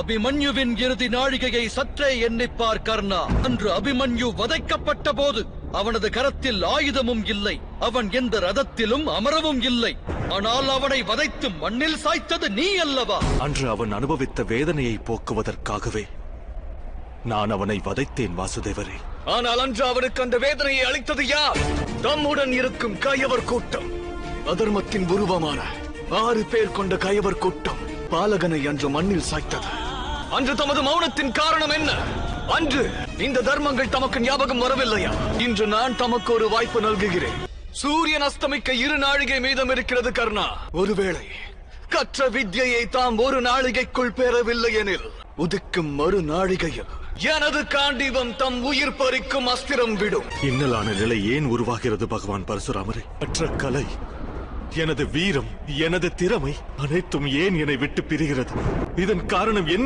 அபிமன்யுவின் இறுதி நாழிகையை சற்றே எண்ணிப்பார் கர்ணா. அன்று அபிமன்யு வதைக்கப்பட்ட போது அவனது கரத்தில் ஆயுதமும் இல்லை. அவன் எந்த ரதத்திலும் அமரவும் இல்லை. ஆனால் அவனை வதைத்து மண்ணில் சாய்த்தது நீ அல்லவா? அன்று அவன் அனுபவித்த வேதனையை போக்குவதற்காகவே நான் அவனை வதைத்தேன் வாசுதேவரே. ஆனால் அன்று அவனுக்கு அந்த வேதனையை அளித்தது யார்? தம்முடன் இருக்கும் கயவர் கூட்டம். அதர்மத்தின் உருவமான ஆறு பேர் கொண்ட கயவர் கூட்டம் பாலகனை அன்று மண்ணில் சாய்த்தது. அன்று தமது மௌனத்தின் காரணம் என்ன? அன்று இந்த தர்மங்கள் தமக்கு ஞாபகம் வரவில்லையா? இன்று நான் தமக்கு ஒரு வாய்ப்பு நல்குகிறேன். சூரியன் அஸ்தமிக்க இரு நாழிகை மீதம் இருக்கிறது கர்ணா. ஒருவேளை கற்ற வித்யையை தாம் ஒரு நாழிகைக்குள் பெறவில்லை எனில் உதிக்கும் மறு நாழிகையில் எனது காண்டிவம் தம் உயிர் பறிக்கும் அஸ்திரம் விடும். இன்னலான நிலை ஏன் உருவாகிறது பகவான் பரசுராமரே? மற்ற கலை எனது வீரம் எனது திறமை அனைத்தும் ஏன் என்னை விட்டு பிரிகிறது? இதன் காரணம் என்ன?